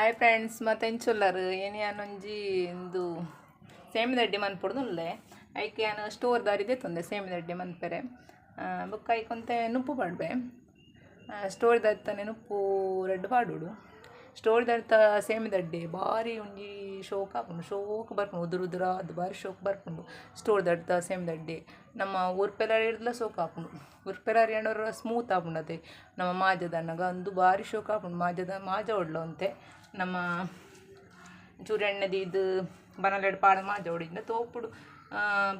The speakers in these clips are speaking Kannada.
ಹಾಯ್ ಫ್ರೆಂಡ್ಸ್ ಮತ್ತೆ ಎಂಚುಲ್ಲರು ಏನೇ ಯಾನೊಂಜಿ ಇಂದು ಸೇಮಿದಡ್ಡಿ ಮನ್ಪುಡ್ದುಲ್ಲೆ ಐಕೆ ಯಾನು ಸ್ಟೋರ್ ದಾರಿದೆ ತೊಂದೆ ಸೇಮಿದಡ್ಡೆ ಮನ್ಪೆರೆ ಬುಕ್ಕ ಐಕೊಂತೆ ನುಪ್ಪು ಪಾಡ್ಬೆ. ಸ್ಟೋರ್ ದಾರಿತಾನೆ ನುಪ್ಪು ರೆಡ್ ಪಾಡುಡು. ಸ್ಟೋರ್ ದಾರಿತ ಸೇಮಿದಡ್ಡೆ ಭಾರಿ ಒಂಜಿ ಶೋಕ್ ಆಪುಂಡು ಶೋಕ್ ಬರ್ಪುಂಡು ಉದುರು ಉದುರ ಅದು ಭಾರಿ ಶೋಕ್ ಬರ್ಪುಂಡು ಸ್ಟೋರ್ ದಾರಿತ ಸೇಮಿದಡ್ಡಿ ನಮ್ಮ ಉರ್ಪೆಲಾರಿ ಶೋಕ ಸೋಕ್ ಆಪುಂಡು ಉರ್ಪೆಲಾರಿ ಸ್ಮೂತ್ ಅದೇ. ನಮ್ಮ ಮಾಜದ ಅನ್ನಗ ಅಂದು ಭಾರಿ ಶೋಕ್ ಆಪುಂಡು ಮಾಜದ ಮಾಜ ಒಡ್ಲ ಅಂತೆ ನಮ್ಮ ಚೂರೆಣ್ಣೆದು ಬನಲೆಡ್ ಪಾಡ್ ಮಾಜ ಹೊಡಿಂದ ತೋಪುಡು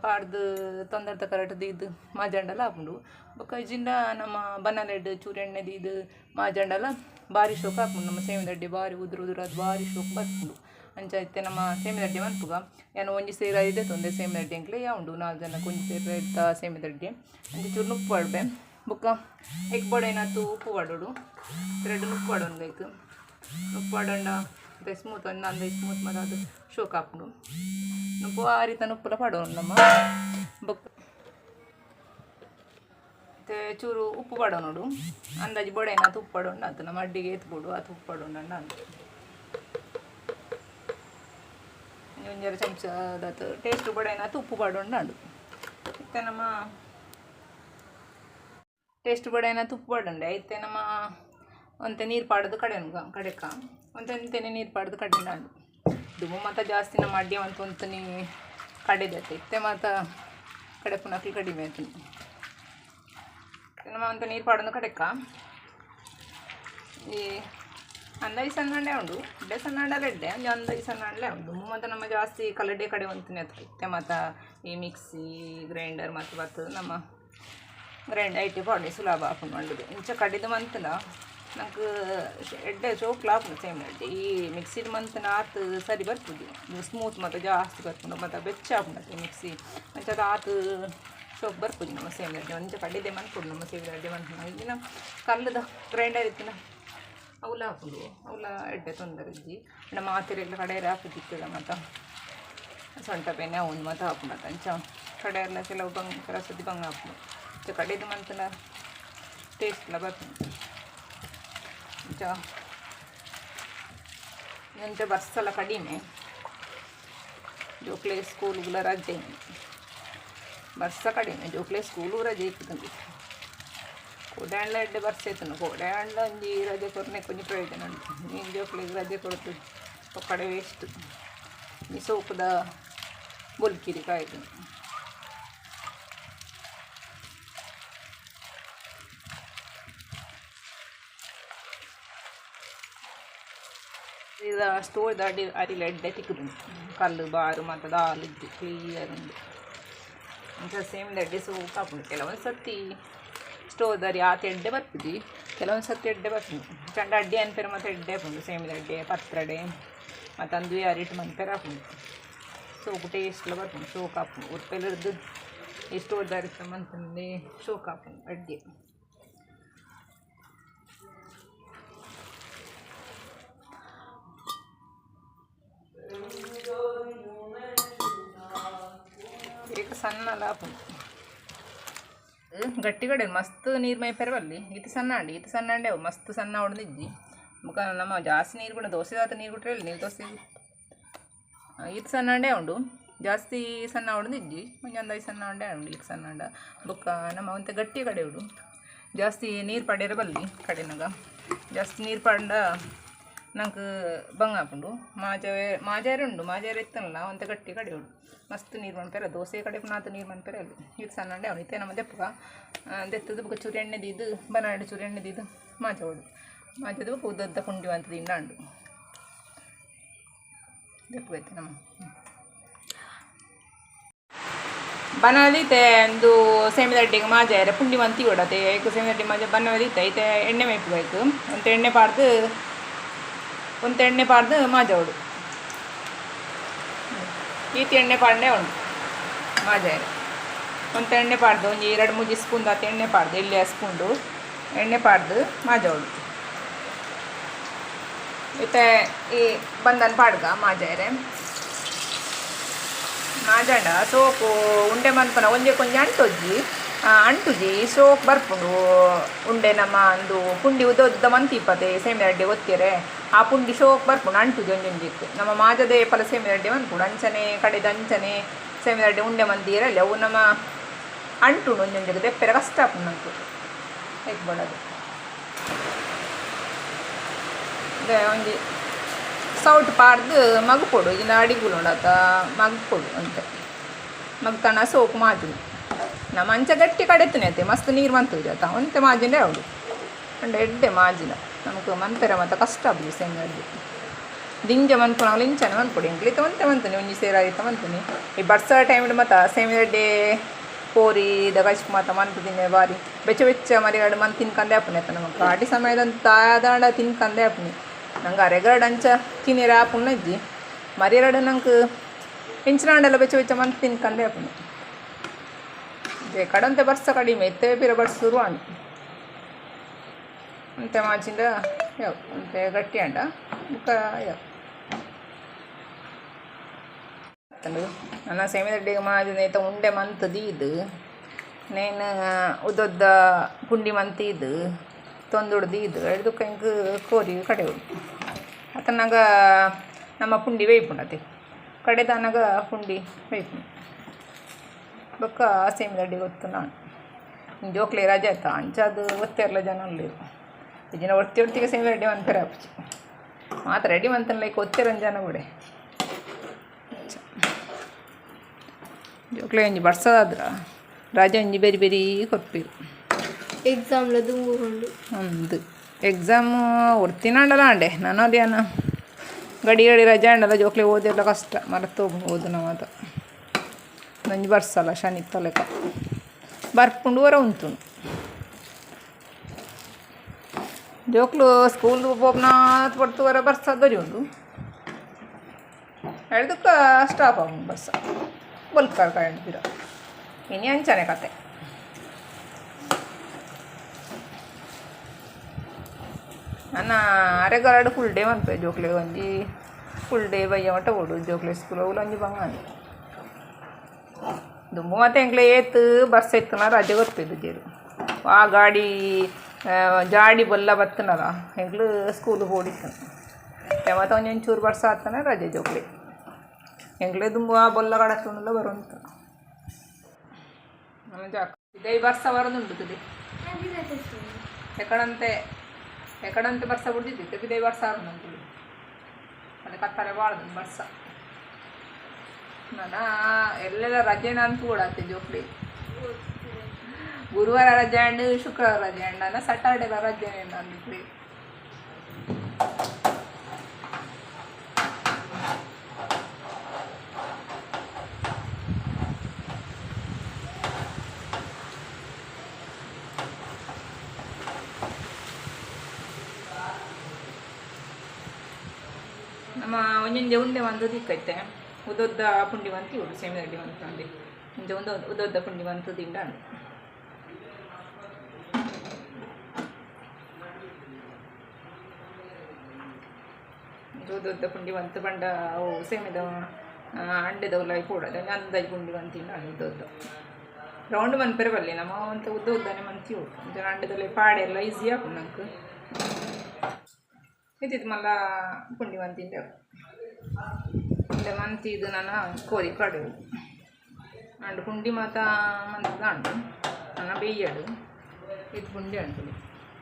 ಪಾಡ್ದು ತೊಂದರೆ ಕರೆಕ್ಟ್ದು ಇದು ಮಾಜಂಡಲ ಆಪುಂಡು ಬೊಕ್ಕ ಇಜಿಂದ ನಮ್ಮ ಬನಲೆಡ್ ಚೂರೆಣ್ಣೆದು ಇದು ಮಾಜಂಡಲ ಭಾರಿ ಶೋಕ ಹಾಕೊಂಡು ನಮ್ಮ ಸೇಮಿದಡ್ಡಿ ಭಾರಿ ಉದುರು ಉದುರು ಅದು ಭಾರಿ ಶೋಕ ಬರ್ಕೊಂಡು ಅಂಚಾಯ್ತೆ ನಮ್ಮ ಸೇಮಿದಡ್ಡೆ ಮನ್ಪುಗ ಏನು ಒಂಜಿ ಸೇರ ಇದೆ ತೊಂದೆ ಸೇಮಿದಡ್ಡಿ ಅಂಕ್ಲೆ ಯಾವುಂಡು ನಾಲ್ಕು ಜನ ಕೊಂಜಿ ಸೇರ ಇರ್ತ ಸೇಮಿದಡ್ಡೆ. ಅಂಚೆ ಚೂರು ನುಪ್ಪು ಪಡ್ಬೆ. ಬೊಕ್ಕ, ಎಗ್ ಬೊಡೇನಾತು ಉಪ್ಪು ಪಡೋಡು. ಎರಡು ನುಪ್ಪು ನುಪ್ಪು ಪಡಂಡ ಸ್ಮೂತ್ ಒಂದು ಅಂದ ಸ್ಮೂತ್ ಮತ್ತು ಅದು ಶೋಕ್ ಹಾಕೊಂಡು ನುಪ್ಪು ಆ ರೀತಿ ನುಪ್ಪುಲ ಪಡೋನು ನಮ್ಮ. ಚೂರು ಉಪ್ಪು ಪಡೋ ನೋಡು. ಅಂದಾಜು ಬೊಡೇನ ಉಪ್ಪು ಪಡೋಣ ಅದು ನಮ್ಮ ಅಡ್ಡಿಗೆ ಎತ್ಕೊಡು ಅದು ಉಪ್ಪು ಪಡೋಣ ಅಂತ ಟೇಸ್ಟ್ ಬೊಡೇನ ಉಪ್ಪು ಪಡೋಣ ಅಂಡು ಮತ್ತೆ ನಮ್ಮ ಟೇಸ್ಟ್ ಬೊಡೇನ ತುಪ್ಪು ಪಡೋಣ ಐತೆ ನಮ್ಮ ಒಂತೆ ನೀರು ಪಾಡೋದು ಕಡೆನ್ಗ ಕಡೆಕ ಒಂತೆ ಎಂತೆನೆ ನೀರು ಪಾಡೋದು ಕಡೆಂಡು ದುಮ್ಮು ಮತ್ತು ಜಾಸ್ತಿ ನಮ್ಮ ಅಡ್ಡಿ ಅಂತ ಒಂತ ನೀ ಕಡೆದತ್ತೆ ಇತ್ತೆ ಮತ್ತು ಕಡೆ ಪುನಃ ಕಡಿಮೆ ಆಯ್ತು. ನಮ್ಮ ಅಂತ ನೀರು ಪಾಡೋದು ಕಡೆಕ ಈ ಅಂದಾಜು ಸಣ್ಣಂಡೆ ಉಂಡು. ಇಡ್ಡೆ ಸಣ್ಣಂಡಲ್ಲ ಇಡ್ಡೆ ಒಂದು ಅಂದೈ ಸಣ್ಣಂಡಲೆ ಉಂಡು. ಮತ್ತು ನಮ್ಮ ಜಾಸ್ತಿ ಕಲಡೆ ಕಡೆ ಒಂತನೇ ಇತ್ತೆ ಮತ್ತು ಈ ಮಿಕ್ಸಿ, ಗ್ರೈಂಡರ್ ಮತ್ತು ಬರ್ತದೆ ನಮ್ಮ ಗ್ರೈಂಡ್, ಐಟಿ ಪಾಡಿ ಸುಲಭ ಹಾಕೊಂಡು ಮಾಡಿದೆ. ಇಂಚ ಕಡಿದು ಮಂತನ ನಂಗೆ ಎಡ್ಡೆ ಚೋಕ್ಲ ಹಾಕೊಂಡು ಸೇಮ್ ಎಡ್ಡೆ ಈ ಮಿಕ್ಸಿಡ್ ಮಂತನ ಆತು ಸರಿ ಬರ್ತದೆ. ಸ್ಮೂತ್ ಮತ್ತು ಜಾಸ್ತಿ ಬರ್ಕೊಂಡು ಮತ್ತು ಬೆಚ್ಚ ಹಾಕೊಂಡು ಮಿಕ್ಸಿ ಅಂಚದ ಆತು ಶೋಕ್ ಬರ್ಬೋದು ನಮ್ಮ ಸೇಮ್ ಎಡ್ಡೆ ಒಂಚ ಕಡಿದೆ ಮನ್ಕೊಡು ನಮ್ಮ ಸೇಮ್ ಎಡ್ಡೆ ಮನ್ಕೊಂಡು ಇಲ್ಲಿನ ಕಲ್ಲದ ಗ್ರೈಂಡರ್ ಇತ್ತಿನ ಅವಲ ಹಾಕೊಂಡು, ಅವಲ ಎಡ್ಡೆ ತೊಂದರೆ ಇದ್ದಿ ನಮ್ಮ ಮಾತಿರೆಲ್ಲ ಕಡೆಯಲ್ಲ ಹಾಕುದಿತ್ತಲ್ಲ ಮತ್ತು. ಸೊಂಟ ಬೇನೆ ಅವನು ಮತ್ತು ಹಾಕೊಂಡು ಅಂಚ ಕಡೆ ಎಲ್ಲ ಕೆಲವು ಬಂಗ್ ಕೆಲವು ಸತಿ ಬಂಗ್ ಹಾಕೊಂಡು ಇಂಚ ಕಡೆದು ಮಂತನ ಟೇಸ್ಟ್ ಎಲ್ಲ ಬರ್ತದೆ. ಇಂಚ ಎಂತ ಬಸ್ ಎಲ್ಲ ಕಡಿಮೆ ಜೋಕ್ಲೆ ಸ್ಕೂಲ್ಗಳ ರಜೆ ಬಸ್ಸ ಕಡಿಮೆ ಜೋಕ್ಲೆ ಸ್ಕೂಲು ರಜೆ ಇತ್ತು ಕೋಡ್ಯಾಂಡ್ಲ ಎಡ್ಡೆ ಬರ್ಸ್ ಆಯ್ತು ಕೋಡ್ಯಾಂಡ್ಲ ಒಂಜಿ ರಜೆ ಕೊರ್ನೆ ಕೊಂಚ ಪ್ರಯೋಜನ ಉಂಟು ನೀನು ಜೋಕ್ಲಿಗೆ ರಜೆ ಕೊಡ್ತು ಕಡೆ ವೇಸ್ಟ್ ಈ ಸೋಪುದ ಬೊಲ್ಕಿರಿ ಕಾಯ್ದು ಇದು ಸ್ಟೋರ್ ದಾಡಿ ಅರಿಲ ಎಡ್ಡೆ ತಿಕ್ಕುದು ಕಲ್ಲು, ಬಾರು, ಮತ್ತು ದಾಲು ಇದ್ದು ಕ್ಲಿಯರ್ ಉಂಡು ಅಂತ ಸೇಮ್ ಎಡ್ಡೆ ಸೂಪ್ ಹಾಕೊಂಡು ಕೆಲವೊಂದು ಸರ್ತಿ ಸ್ಟೋರ್ ದಾರಿ ಆತ ಎಡ್ಡೆ ಬರ್ತದೆ ಕೆಲವೊಂದು ಸತಿ ಎಡ್ಡೆ ಬರ್ತದೆ ಚಂಡ ಅಡ್ಡಿ ಅನ್ಪೇರೆ ಮತ್ತು ಎಡ್ಡೆ ಹಾಕೊಂಡು ಸೇಮ್ ಎಡ್ಡೆ ಪತ್ರಡೆ, ಮತ್ತು ಅಂದು ಅರಿಟ್ ಮನ್ಪೇರೆ ಹಾಕೊಂಡು ಸೋಪು ಟೇಸ್ಟ್ಲ ಬರ್ಕೊಂಡು ಶೋಕ್ ಹಾಕೊಂಡು ಉರ್ಪೆಲ್ಲರದ್ದು ಈ ಸ್ಟೋರ್ ದಾರಿ ಮಂತಂದು ಶೋಕ್ ಹಾಕೊಂಡು ಅಡ್ಡಿ ಈಗ ಸಣ್ಣ ಲಾಭ. ಗಟ್ಟಿ ಕಡೆ ಮಸ್ತ್ ನೀರು ಮೈ ಬಲ್ಲಿ ಇತ್ತು ಸಣ್ಣ ಅಂಡಿ ಇತ್ತು ಸಣ್ಣ ಅಂಡೆ ಮಸ್ತ್ ಸಣ್ಣ ಹೊಡೆದಿದ್ದಿ ಮುಖ ನಮ್ಮ ಜಾಸ್ತಿ ನೀರು ಕೂಡ ದೋಸೆ ಆತ ನೀರು ಕೊಟ್ಟರೆ ನೀರು ದೋಸೆ ಇತ್ತು ಸಣ್ಣ ಅಂಡೆ ಉಂಡು. ಜಾಸ್ತಿ ಸಣ್ಣ ಹೊಡೆದಿದ್ದಿ ಒಂಜಿ ಐದು ಸಣ್ಣ ಅಂಡೆ ಉಂಡು ಈಗ ಸಣ್ಣ ಅಂಡ ಬುಕ್ಕ ನಮ್ಮ ಒಂತೆ ಗಟ್ಟಿ ಕಡೆ ಉಡು. ಜಾಸ್ತಿ ನೀರು ಪಡೆಯರೆ ಬಲ್ಲಿ ಕಡೆನಾಗ. ಜಾಸ್ತಿ ನೀರು ಪಂಡ ನಂಗೆ ಬಂಗ ಹಾಕೊಂಡು, ಮಾಜಾವೆ, ಮಾಜಾರೆ ಉಂಡು, ಮಾಜಾರೆ ಇತ್ತಲ್ಲ ಒಂತೆ ಗಟ್ಟಿ ಕಡೆ ಉಡು ಮಸ್ತ್ ನೀರು ಮನ್ಪೇರ ದೋಸೆ ಕಡೆ ನಾತು ನೀರು ಮನ್ಪೇರೆ ಅಲ್ಲಿ. ಈಗ ಸಣ್ಣ ಅವನು ಇತ್ತೆ, ನಮ್ಮ ದೆಪ್ಪಗ ದೆತ್ತದು ಬುಕ್ಕ ಚೂರು ಎಣ್ಣೆದಿದ್ದು ಬನಾಡಿ ಚೂರಿ ಎಣ್ಣೆದಿದ್ದು ಮಾಜ ಹೊಡು. ಮಾಜದ ಉದ್ದದ್ದ ಪುಂಡಿ ಅಂತ ಇಂಡಾಂಡು ದೆಪ್ಪಗೈತೆ ನಮ್ಮ. ಬನದೈತೆ ಒಂದು ಸೇಮಿದಡ್ಡಿಗೆ ಮಾಜಾರೆ ಪುಂಡಿ ಮಂತಿ ಕೊಡತ್ತೆ ಸೇಮಿದಡ್ಡಿ ಮಾಜ ಬನ್ನದೈತೆ ಐತೆ, ಎಣ್ಣೆ ಮೇಯ್ಬೇಕು ಅಂತ ಎಣ್ಣೆ ಪಾಡ್ದು ಒಂದು ಎಣ್ಣೆ ಪಾಡ್ದು ಮಾಜ ಹೊಡು ಈತಿ ಎಣ್ಣೆ ಪಾಡ್ನೆ ಉಂಡು ಮಾಜ ಒಂದು ಎಣ್ಣೆ ಪಾಡ್ದು, ಒಂದು ಎರಡು ಮೂಜಿ ಸ್ಪೂನ್ ಆತ ಎಣ್ಣೆ ಪಾಡ್ದು, ಇಲ್ಲಿ ಸ್ಪೂನ್ದು ಎಣ್ಣೆ ಪಾಡ್ದು ಮಾಜ ಇತ್ತೆ ಈ ಬಂದನ್ ಪಾಡ್ಗ ಮಾಜ ಇರೆ ಮಾಜಂಡ ಸೋಪು, ಉಂಡೆ ಮನ್ಪನ ಒಂದೇ ಕೊಂಚ ಅಂಟೊಜ್ಜಿ. ಅಂಟುಜಿ ಸೋಪ್ ಬರ್ಪುಂಡು ಉಂಡೆ ನಮ್ಮ ಒಂದು ಪುಂಡಿ ಉದ್ದ ಉದ್ದ ಮಂತಿಪ್ಪತೆ ಸೇಮೆ ಅಡ್ಡೆ ಒತ್ತಿರೆ. ಆ ಪುಂಡಿ ಶೋಕ್ ಬರ್ಪುಂಡು ಅಂಟುಜಿ ಒಂಜೊಂಜಿತ್ತು ನಮ್ಮ ಮಾಜದೆ ಪಲ ಸೇಮಿರಡ್ಡೆ ಒಂದು ಮನ್ಪುಂಡು ಅಂಚನೆ ಕಡೆದ ಅಂಚನೆ ಸೇಮೆ ಅಡ್ಡೆ ಉಂಡೆ ಮಂದಿರಲ್ಲ, ಅವು ನಮ್ಮ ಅಂಟುಂಡು ಒಂಜೊಂಜಿಗೆ ದೆಪ್ಪೆರೆ ಕಷ್ಟ ಆಪುಂಡು ನಂಕು ಬಡದು ಒಂಜಿ ಸೌಟ್ ಪಾರ್ದು ಮಗು ಕೊಡು ಇಲ್ಲ ಅಡಿಗುಲು ಉಂಡಾತ ಮಗು ಕೊಡು ಅಂತೆ. ಮಗ್ತನ ಸೋಕು ಮಾಜುನು ನಾ ಮಂಚ ಗಟ್ಟಿ ಕಡೆತನೆ ಮಸ್ತ್ ನೀರು ಬಂತು ಆತ ಒಂತೆ ಮಾಜಿನ ಅವಳು. ಅಂಡ ಎಡ್ಡೆ ಮಾಜಿನ. ನಮಕ್ ಮಂಪೆರ ಮಾತ ಕಷ್ಟ ಆಗ್ಬೋದು ಸೆಂಗಡ್ಡಿ ದಿಂಜ ಮನ್ಪುನಾಗ್ಲು ಇಂಚನೆ ಮನ್ಪೊಡಿ ಇಂಕ್ಲಿತ ಒಂತೆ ಮಂತನಿ ಒಂಜಿ ಸೇರಾಯಿತ ಮಂತನಿ ಈ ಬರ್ಸ ಟೈಮ್ ಮತ್ತ ಸೇಮಿಗಡ್ಡೆ ಕೋರಿ ದಗಶ್ಕ್ ಮಾತ ಮನ್ಪು ತಿನ್ನೆ ಬಾರಿ ಬೆಚ್ಚ ಬೆಚ್ಚ ಮರಿಗಾಡು ಮನ್ ತಿನ್ಕಂದೆ ಆಪುನೆ ಆತ ನಮಕ್ ಗಾಡಿ ಸಮಯದಂತ ತಾಯದಾಂಡ ತಿನ್ಕಂದೆ ಆಪುನಿ ನಂಗೆ ಅರೆಗರಡು ಅಂಚ ತಿನ್ನಿರ ಆಪುಣ್ಣ ಇಜ್ಜಿ ಮರಿಯರಡು ನಂಗೆ ಇಂಚಿನಾಂಡೆಲ್ಲ ಬೆಚ್ಚ ಬೆಚ್ಚ ಮನ್ ತಿನ್ಕಂದೆ ಆಪುನಿ ಇದೆ ಕಡಂತೆ ಬರ್ಸ ಕಡಿಮೆ ಎತ್ತೆ ಪಿರ ಬರ್ಸ ಶುರುವಾಣಿ ಅಂತೆ ಮಾಚಿಂದ ಯಾವ ಗಟ್ಟಿ ಅಂಡ. ಮುಖ ಯಾವ ನನ್ನ ಸೆಮಿದಡ್ಡಿಗೆ ಮಾಡಿದ ಐತ ಉಂಡೆ ಮಂತದಿ ಇದು. ನೇನು, ಉದ್ದೊದ್ದ ಪುಂಡಿ ಮಂತಿ ಇದು. ತೊಂದುಡ್ದು ಇದು. ಎಳ್ದು ಹಿಂಗೆ ಕೋರಿ ಕಡೆ ಉಂಟು ಅತನಾಗ ನಮ್ಮ ಪುಂಡಿ ಬೇಯ್ಪುಂಡತಿ ಕಡೆದನಾಗ ಪುಂಡಿ ಬೇಯ್ಪುಂಡು ಬೊಕ್ಕ ಸೇಮಿದಡ್ಡಿ ಗೊತ್ತು ನಾನು. ಜೋಕ್ಲೆ ರಜೆ ಆಯ್ತ? ಗೊತ್ತೇ ಇರಲ್ಲ ಜನ ಅಲ್ಲಿರು ಇಜಿನ ಒತ್ತಿ ಒಟ್ಟಿಗೆ ಸೇಮಿ ರೆಡಿ ಮಂತಾರೆ ಅಪ್ಪಚಿ ಮಾತ್ರ ರೆಡಿ ಮಂತನ ಲೈಕ್ ಒತ್ತೆ ರಂಜಾನ ಬಿಡೆ ಜೋಕ್ಲೆ ಒಂಜಿ ಬರ್ಸದಾದ್ರ? ರಜೆ ಒಂಜಿ ಬೇರೆ ಬೇರೆ ಕೊರ್ಪಿರು ಎಕ್ಸಾಮ್ಲ ದೂರುಂಡು ಒಂದು. ಎಕ್ಸಾಮ್ ಒಡ್ತಿನಂಡಲ ಅಂಡೆ ನಾನು ಅದೇನ ಗಡಿ ಗಡಿ ರಜೆ ಅಂಡಲ್ಲ ಜೋಕ್ಲೆ ಓದಿರ್ಲ ಕಷ್ಟ. ಮರೆತು ಓದು ನಾವು ಅದು ನಂಜಿ ಬರ್ಸಲ್ಲ ಶನಿ ತಲೆಕ. ಬರ್ಪುಂಡು ವರ ಉಂಟು. ಜೋಕ್ಲು ಸ್ಕೂಲ್ ಪೋಪ್ನಾತ್ ಪಡ್ತು ವರ ಬರ್ಸ ಉಂಡು ಎಳ್ದಕ್ಕ ಸ್ಟಾಪ್ ಆಗುಂಡು ಬರ್ಸ ಬಲ್ಕರ್ ಕಾಯ್ದಿರ ಇನಿ ಅಂಚನೆ ಕತೆ. ನನ್ನ ಅರೆಗರಡು ಫುಲ್ ಡೇ ಮನ್ಪೆ ಜೋಕ್ಲೆ ಒಂಜಿ. ಫುಲ್ ಡೇ ಬಯ್ಯ ಮಟ್ಟ ಓಡು ಜೋಕ್ಲೆ ಸ್ಕೂಲ್ ಅವ್ಲು ಒಂಜಿ ಬಂಗಾನಿ. ದುಂಬು ಮತ್ತೆ ಎಂಕ್ಲೆ ಏತ್ ಬಸ್ ಎತ್ತನ ರಜೆ ಗೊತ್ತಿದ್ದು ಜೇರು ಆ ಗಾಡಿ ಜಾಡಿ ಬೊಲ್ಲ ಬತ್ತನಲ್ಲ ಎಂಕ್ಲು ಸ್ಕೂಲ್ ಓಡಿತ್ತು ಯಾವತ್ತ ಒಂಚೂರು ಬರ್ಸ ಆತನ ರಜೆ ಜೋಕ್ಲೆ ಎಂಕ್ಲೆ ತುಂಬ ಬೊಲ್ಲ ಕಡಕೊಂಡೆಲ್ಲ ಬರುವಂತ. ಜಾಕ, ಇದೇ ಬರ್ಸ ಬರೋದುಂಟು ತುದಿ ಎಕಡಂತೆ ಎಕಡಂತೆ ಬರ್ಸ ಬಿಡ್ದಿತ್ತು ಇದೇ ಬರ್ಸ ಆರುಂಟು ಅದು ಕತ್ತಲೆ ಬಾಳ್ದು ಬರ್ಸ ನಾನು, ಎಲ್ಲೆಲ್ಲ ರಜೆ ನಂತು ಕೂಡತ್ತೆ ಜೋಕ್ಲಿ ಗುರುವಾರ ರಜೆ ಹಣ್ಣು ಶುಕ್ರವಾರ ರಜೆ ಅಂಡ ಸಟರ್ಡೆ ಸಟರ್ಡೆಲ್ಲ ರಜೆ ನಂದಿಕ್ಲಿ ನಮ್ಮ ಒಂಜೊಂಜೆ ಉಂಡೆ ಒಂದು ದಿಕ್ಕೈತೆ. ಉದೊದ್ದ ಪುಂಡಿ ಬಂತು ಇವರು ಸೇಮಿದಡ್ಡಿ ಬಂತು ಅಂದೆ. ಒಂಜೆ ಒಂದು ಉದ್ದ ಪುಂಡಿ ಬಂತು ದಿಂಡ ಉದೊದ್ದ ಪುಂಡಿ ಬಂತು ಬಂಡ, ಅವು ಸೇಮಿದ ಅಂಡೆದವುಲ ಕೂಡದ. ಅಂದಾಜು ಗುಂಡಿ ಬಂತಿಂಡ ಅಂಡೆ ಉದ್ದೊದ್ದ ರೌಂಡ್ ಮನ್ಪೆರೆ ಬಲ್ಲಿ ನಮ್ಮ ಅಂತ ಉದ್ದ ಉದ್ದನೆ ಮಂತಿ ಒಂಚೂರು ಅಂಡೆದಲ್ಲಿ ಪಾಡೆ ಎಲ್ಲ ಈಸಿ ಆಪು ನಂಗೆ ಇದ್ದಿದ್ದು ಮಲ್ಲ ಪುಂಡಿ ಮಂತಿಂಡೆ ಇಂಡೆ ಮಂತಿ ಇದು ನಾನು ಕೋರಿ ಕಡುವು ಅಂಡು ಪುಂಡಿ ಮಾತ ಮಂತದ ಅಂಡು ನನ್ನ ಬೇಯ್ಯಾಡು ಇದು ಪುಂಡಿ ಅಂಟು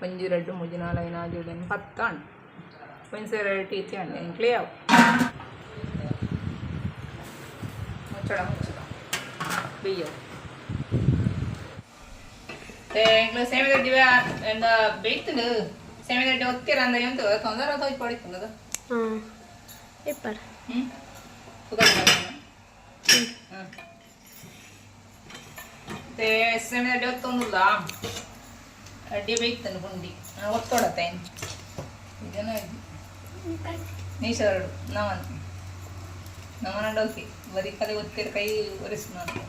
ಒಂಜಿ ರೆಡ್ಡು ಮುಜಿ ನಾಲ್ಕು ಏಳು ಪತ್ತು ಅಂಡು ಒಂದ್ಸರಿ ಎರಡು ಟೀತಿ ಅಂಡೆ ಇಂಕ್ಲೇ ಅವು ಮುಚ್ಚಳ ಮುಚ್ಚಳ ಬೇಯ್ಯವು ಎಂಕ್ಲು ಸೇಮೆಗಡ್ಡಿ ಎಂದ ಬೇಯ್ತನು ಸೇಮೆಗಡ್ಡಿ ಒತ್ತಿರ ಅಂದ ಎಂತ ತೊಂದರೆ ಹೋಯ್ತು ಪಡಿತದ ಹಾಂ ಇಪ್ಪಡ ಹ್ಞೂ ಹ್ಞೂ ಮತ್ತೆ ಸೇಮೆಗಡ್ಡಿ ಒತ್ತೊಂದಿಲ್ಲ ಅಡ್ಡಿ ಬೇಯ್ತನು ಪುಂಡಿ ಒತ್ತೊಡತ್ತೆ ಇದನ್ನ ನೀಶರಡು ನಮನ್ ನಮನ ಡೋಕಿ ಬರೀ ಕಲೆ ಒತ್ತಿರ ಕೈ ಒರೆಸು ನಾನು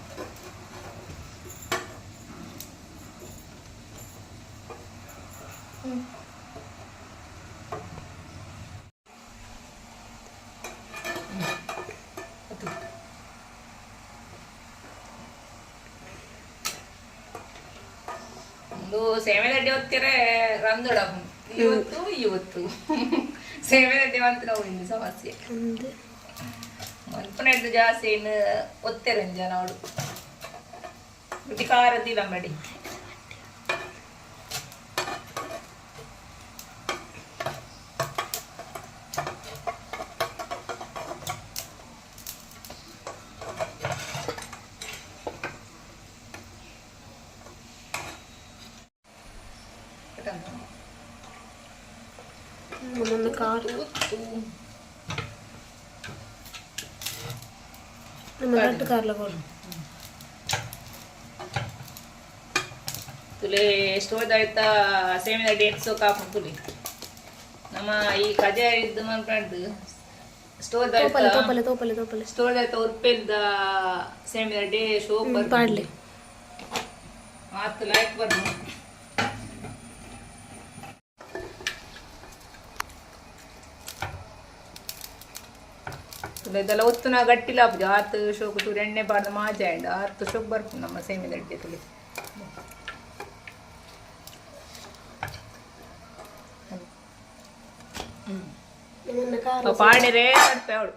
ಒಂದು ಸೇಮೆದಡ್ಡಿ ಒತ್ತಿರೇ ರಂದಡ ಇವತ್ತು ಇವತ್ತು. ಸೇಮೆದಡ್ಡಿ ಅಂತ ಹೋಗಿಂದು ಸಮಸ್ಯೆ ಅಂದೆ ಮನ್ಪುನೆಡ್ದು ಜಾಸ್ತಿ ಇನ್ನು ಒತ್ತೆರೆ ಜನ ಅವಳು ರುಚಿ ಖಾರದಿಲ್ಲ ಮಡಿ ನಮ್ಮೊಂದು ಕಾರ್ ನಮ್ಮ ದೊಡ್ಡ ಎಷ್ಟು ತುಲೆ ಎಷ್ಟೋದಾಯ್ತಾ ಸೇಮಿನ ಡೇಟ್ ಸೋಕ್ ಹಾಕೊಂಡು ತುಲಿ. ನಮ್ಮ ಈ ಕಜೆ ಇದ್ದು ಮನ್ಕೊಂಡು ಸ್ಟೋರ್ ತೋಪಲೆ ತೋಪಲೆ ತೋಪಲೆ ಸ್ಟೋರ್ ದಾಯ್ತ ಉರ್ಪೆಲ್ದ ಸೇಮಿನ ಡೇ ಶೋ ಬರ್ದು. ಪಾಡ್ಲಿ. ಮಾತು ಲೈಕ್ ಇದೆಲ್ಲ ನಾ ಗಟ್ಟಿ ಆಪುಜಿ ಆತು ಶೋಕು ಚೂರು ಎಣ್ಣೆ ಪಾಡ್ದು ಮಾಜೆ ಆಯ್ಡ ಆತು ಶೋಕ್ ಬರ್ಪು ನಮ್ಮ ಸೇಮಿ ದಡ್ಡಿ ತುಳಿ ನಮ್ಮೊಂದು ರೇ ಬರ್ಪೆ ಅವಳು.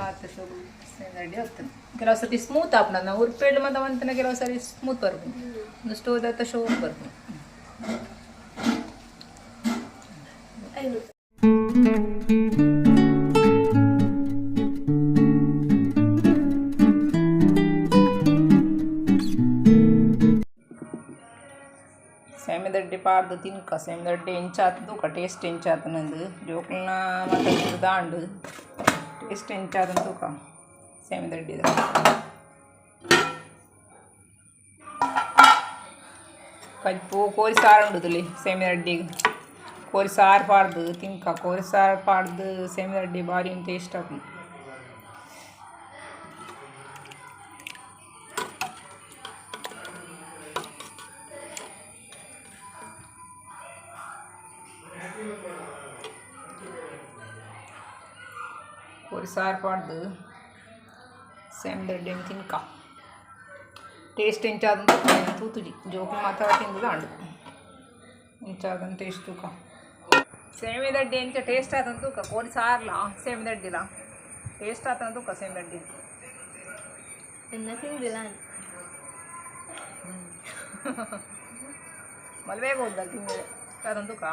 ಆತು ಶೋಕ್ ಸೇಮಿ ದಡ್ಡಿ ಹೊತ್ತನು ಕೆಲವು ಸರ್ತಿ ಸ್ಮೂತ್ ಆಪುನ ನಾವು ಉರ್ಪೇಳು ಮತ್ತು ಅವಂತನ ಕೆಲವು ಸರಿ ಸ್ಮೂತ್ ಬರ್ಪು ಒಂದು ಸ್ಟೋವ್ ಆಯ್ತಾ ಶೋಕ್ ಬರ್ಪು ಐದು ಸೇಮೆದಡ್ಡಿ ಪಾಡ್ದು ತಿನ್ಕ ಸೇಮೆದಡ್ಡಿ ಎಂಚಾತದು ಕ ಟೇಸ್ಟ್ ಎಂಚಾತ ನಂದು ಜೋಕುಲ್ನ ಮತ್ತೆ ದಾಂಡು ಟೇಸ್ಟ್ ಎಂಚಾತನ ತೂಕ ಸೇಮೆದಡ್ಡಿದ ಕಜ್ಪು ಕೋರಿ ಸಾರು ಉಂಡುದುಲಿ ಸೇಮೆದಡ್ಡಿಗೆ ಕೋರಿ ಸಾರು ಪಾಡ್ದು ತಿನ್ಕ ಕೋರಿ ಸಾರು ಪಾಡ್ದು ಸೇಮೆದಡ್ಡಿ ಭಾರಿ ಟೇಸ್ಟ್ ಆಗ್ತದೆ ಕೋರಿ ಸಾರು ಪಾಡ್ದು ಸೇಮೆದಡ್ಡಿ ತಿನ್ಕ ಟೇಸ್ಟ್ ಎಂಚಾದಂತ ತೂತುಜಿ ಜೋಕು ಮಾತಾಡ ತಿಂದು ದಾಂಡು ಎಂಚಾದನ್ ಟೇಸ್ಟ್ ತೂಕ ಸೇಮಿದಡ್ಡಿ ಎಂಚ ಟೇಸ್ಟ್ ಆತಂತ ತೂಕ ಕೋರಿ ಸಾರ್ಲ ಸೇಮಿದಡ್ಡಿಲ ಟೇಸ್ಟ್ ಆತಂತ ತೂಕ ಸೇಮಿದಡ್ಡಿ ಎನ್ನ ತಿಂದಿಲ್ಲ ಮಲ್ಬೇಗ ಹೋದಲ್ಲ ತಿಂದಿದೆ ಆತಂತ ತೂಕ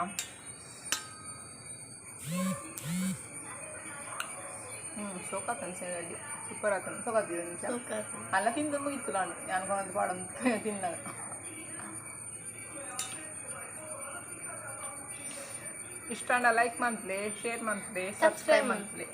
ಹ್ಞೂ ಶೋಕಾತನ ಸೇಮಿದಡ್ಡಿ ಸೂಪರ್ ಆತನ ಸೋಕಾತಿದೆ ನಿಮಿಷ ಅಲ್ಲ ತಿಂದು ಮುಗಿತು ನಾನು. ಅನ್ಕೊಂಡದ್ದು ಪಾಡಂತ ತಿನ್ನಾಗ ಇಷ್ಟ like monthly share monthly subscribe monthly